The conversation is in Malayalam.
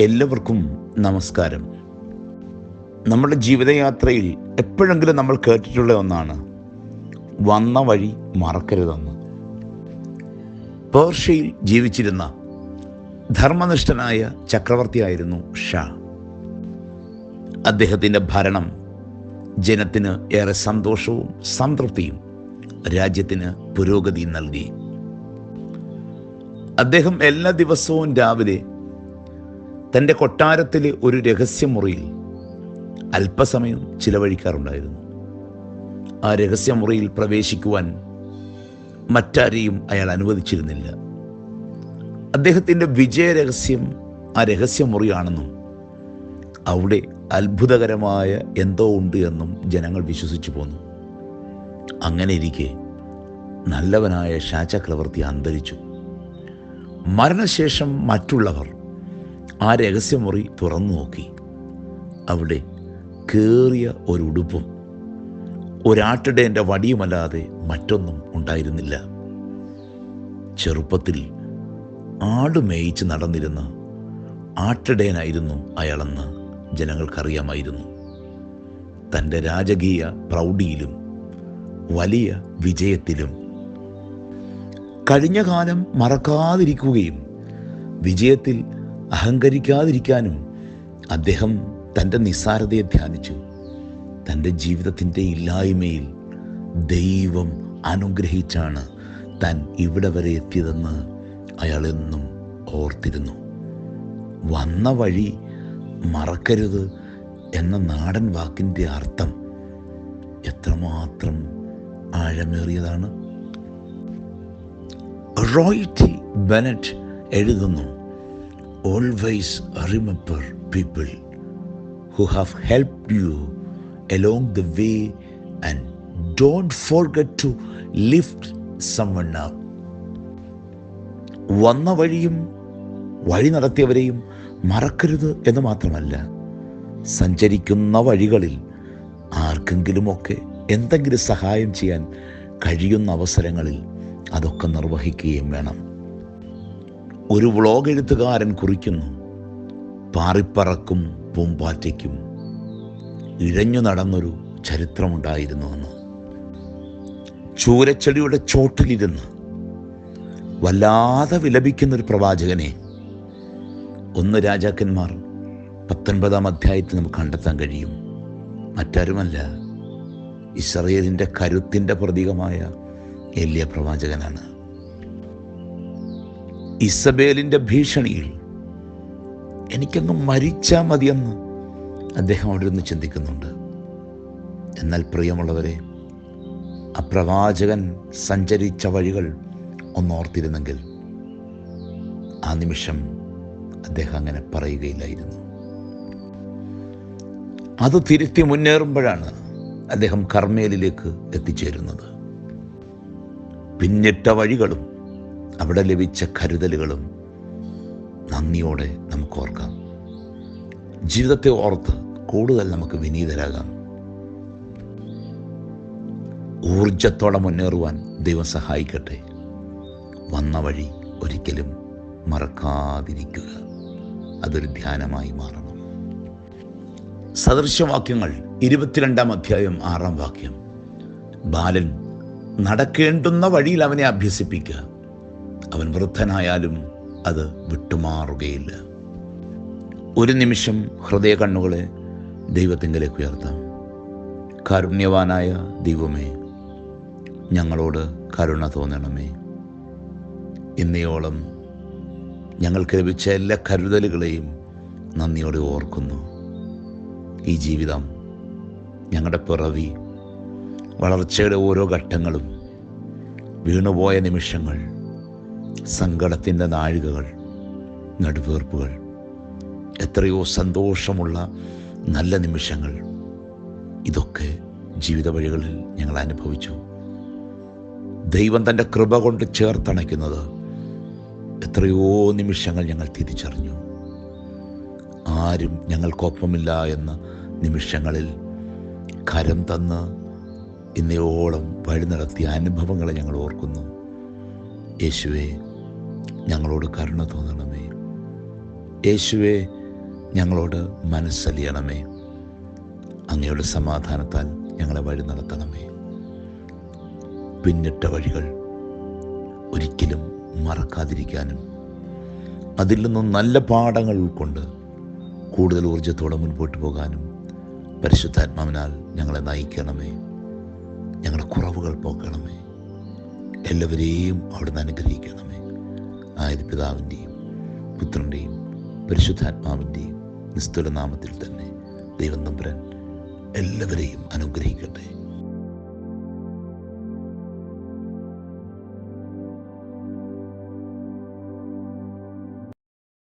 എല്ലാവർക്കും നമസ്കാരം. നമ്മുടെ ജീവിതയാത്രയിൽ എപ്പോഴെങ്കിലും നമ്മൾ കേട്ടിട്ടുള്ള ഒന്നാണ് വന്ന വഴി മറക്കരുതെന്ന്. പേർഷ്യയിൽ ജീവിച്ചിരുന്ന ധർമ്മനിഷ്ഠനായ ചക്രവർത്തിയായിരുന്നു ഷാ. അദ്ദേഹത്തിന്റെ ഭരണം ജനത്തിന് ഏറെ സന്തോഷവും സംതൃപ്തിയും രാജ്യത്തിന് പുരോഗതിയും നൽകി. അദ്ദേഹം എല്ലാ ദിവസവും രാവിലെ തന്റെ കൊട്ടാരത്തിലെ ഒരു രഹസ്യമുറിയിൽ അല്പസമയം ചിലവഴിക്കാറുണ്ടായിരുന്നു. ആ രഹസ്യമുറിയിൽ പ്രവേശിക്കുവാൻ മറ്റാരെയും അയാൾ അനുവദിച്ചിരുന്നില്ല. അദ്ദേഹത്തിന്റെ വിജയരഹസ്യം ആ രഹസ്യമുറിയാണെന്നും അവിടെ അത്ഭുതകരമായ എന്തോ ഉണ്ട് എന്നും ജനങ്ങൾ വിശ്വസിച്ചു പോന്നു. അങ്ങനെ ഇരിക്കെ നല്ലവനായ ഷാ ചക്രവർത്തി അന്തരിച്ചു. മരണശേഷം മറ്റുള്ളവർ ആ രഹസ്യമുറി തുറന്നു നോക്കി. അവിടെ കേറിയ ഒരു ഉടുപ്പും ഒരാട്ടിടേന്റെ വടിയുമല്ലാതെ മറ്റൊന്നും ഉണ്ടായിരുന്നില്ല. ചെറുപ്പത്തിൽ ആട് മേയിച്ച് നടന്നിരുന്ന ആട്ടിടയനായിരുന്നു അയാളെന്ന് ജനങ്ങൾക്കറിയാമായിരുന്നു. തന്റെ രാജകീയ പ്രൗഢിയിലും വലിയ വിജയത്തിലും കഴിഞ്ഞ കാലം മറക്കാതിരിക്കുകയും വിജയത്തിൽ അഹങ്കരിക്കാതിരിക്കാനും അദ്ദേഹം തന്റെ നിസ്സാരതയെ ധ്യാനിച്ചു. തന്റെ ജീവിതത്തിന്റെ ഇല്ലായ്മയിൽ ദൈവം അനുഗ്രഹിച്ചാണ് താൻ ഇവിടെ വരെ എത്തിയതെന്ന് അയാളെന്നും ഓർത്തിരുന്നു. വന്ന വഴി മറക്കരുത് എന്ന നാടൻ വാക്കിന്റെ അർത്ഥം എത്രമാത്രം ആഴമേറിയതാണ്. റോയിറ്റി ബെനറ്റ് എഴുതുന്നു always remember people who have helped you along the way and don't forget to lift someone up. വന്ന വഴിയും വഴി നടത്തിയവരെയും മറക്കരുത് എന്ന് മാത്രമല്ല സഞ്ചരിക്കുന്ന വഴികളിൽ ആർക്കെങ്കിലുമൊക്കെ എന്തെങ്കിലും സഹായം ചെയ്യാൻ കഴിയുന്ന അവസരങ്ങളിൽ അതൊക്കെ നിർവഹിക്കുകയും വേണം ഒരു വ്ളോഗ് എഴുത്തുകാരൻ കുറിക്കുന്നു. പാറിപ്പറക്കും പൂമ്പാറ്റയ്ക്കും ഇഴഞ്ഞു നടന്നൊരു ചരിത്രമുണ്ടായിരുന്നുവെന്ന്. ചൂരച്ചെടിയുടെ ചോട്ടിലിരുന്ന് വല്ലാതെ വിലപിക്കുന്നൊരു പ്രവാചകനെ ഒന്ന് രാജാക്കന്മാർ പത്തൊൻപതാം അധ്യായത്തിൽ നമുക്ക് കണ്ടെത്താൻ കഴിയും. മറ്റാരുമല്ല ഇസ്രയേലിന്റെ കരുത്തിന്റെ പ്രതീകമായ എലിയ പ്രവാചകനാണ്. ഇസബേലിന്റെ ഭീഷണിയിൽ. എനിക്കങ്ങ് മരിച്ചാൽ മതിയെന്ന് അദ്ദേഹം അവിടെ നിന്ന് ചിന്തിക്കുന്നുണ്ട്. എന്നാൽ പ്രിയമുള്ളവരെ അപ്രവാചകൻ പ്രവാചകൻ സഞ്ചരിച്ച വഴികൾ ഒന്നോർത്തിരുന്നെങ്കിൽ ആ നിമിഷം അദ്ദേഹം അങ്ങനെ പറയുകയില്ലായിരുന്നു. അത് തിരുത്തി മുന്നേറുമ്പോഴാണ് അദ്ദേഹം കർമ്മേലിലേക്ക് എത്തിച്ചേരുന്നത്. പിന്നിട്ട വഴികളും അവിടെ ലഭിച്ച കരുതലുകളും നന്ദിയോടെ നമുക്ക് ഓർക്കാം. ജീവിതത്തെ ഓർത്ത് കൂടുതൽ നമുക്ക് വിനീതരാകാം. ഊർജത്തോടെ മുന്നേറുവാൻ ദൈവം സഹായിക്കട്ടെ. വന്ന വഴി ഒരിക്കലും മറക്കാതിരിക്കുക. അതൊരു ധ്യാനമായി മാറണം. സദൃശവാക്യങ്ങൾ ഇരുപത്തിരണ്ടാം അധ്യായം ആറാം വാക്യം. ബാലൻ നടക്കേണ്ടുന്ന വഴിയിൽ അവനെ അഭ്യസിപ്പിക്കുക. അവൻ വൃദ്ധനായാലും അത് വിട്ടുമാറുകയില്ല. ഒരു നിമിഷം ഹൃദയ കണ്ണുകളെ ദൈവത്തിങ്കലേക്ക് ഉയർത്താം. കാരുണ്യവാനായ ദൈവമേ ഞങ്ങളോട് കരുണ തോന്നണമേ. ഇന്നയോളം ഞങ്ങൾക്ക് ലഭിച്ച എല്ലാ കരുതലുകളെയും നന്ദിയോടെ ഓർക്കുന്നു. ഈ ജീവിതം ഞങ്ങളുടെ പിറവി വളർച്ചയുടെ ഓരോ ഘട്ടങ്ങളും വീണുപോയ നിമിഷങ്ങൾ സങ്കടത്തിന്റെ നാഴികകൾ നടുവേർപ്പുകൾ എത്രയോ സന്തോഷമുള്ള നല്ല നിമിഷങ്ങൾ. ഇതൊക്കെ ജീവിത വഴികളിൽ ഞങ്ങൾ അനുഭവിച്ചു. ദൈവം തന്റെ കൃപ കൊണ്ട് ചേർത്തണയ്ക്കുന്നത് എത്രയോ നിമിഷങ്ങൾ ഞങ്ങൾ തിരിച്ചറിഞ്ഞു. ആരും ഞങ്ങൾക്കൊപ്പമില്ല എന്ന നിമിഷങ്ങളിൽ കരം തന്ന് ഇന്നയോളം വഴി നടത്തിയ അനുഭവങ്ങളെ ഞങ്ങൾ ഓർക്കുന്നു. യേശുവെ ഞങ്ങളോട് കരുണ തോന്നണമേ. യേശുവെ ഞങ്ങളോട് മനസ്സലിയണമേ. അങ്ങയുടെ സമാധാനത്താൽ ഞങ്ങളെ വഴി നടത്തണമേ പിന്നിട്ട വഴികൾ ഒരിക്കലും മറക്കാതിരിക്കാനും അതിൽ നിന്നും നല്ല പാഠങ്ങൾ ഉൾക്കൊണ്ട് കൂടുതൽ ഊർജത്തോടെ മുൻപോട്ട് പോകാനും പരിശുദ്ധാത്മാവിനാൽ ഞങ്ങളെ നയിക്കണമേ. ഞങ്ങളുടെ കുറവുകൾ പോക്കണമേ. എല്ലാവരെയും അവിടുന്ന് അനുഗ്രഹിക്കണമേ. ആയത് പിതാവിന്റെയും പുത്രന്റെയും പരിശുദ്ധാത്മാവിന്റെയും നിസ്തുല നാമത്തിൽ തന്നെ ദൈവം നമ്പുരൻ എല്ലാവരെയും അനുഗ്രഹിക്കട്ടെ.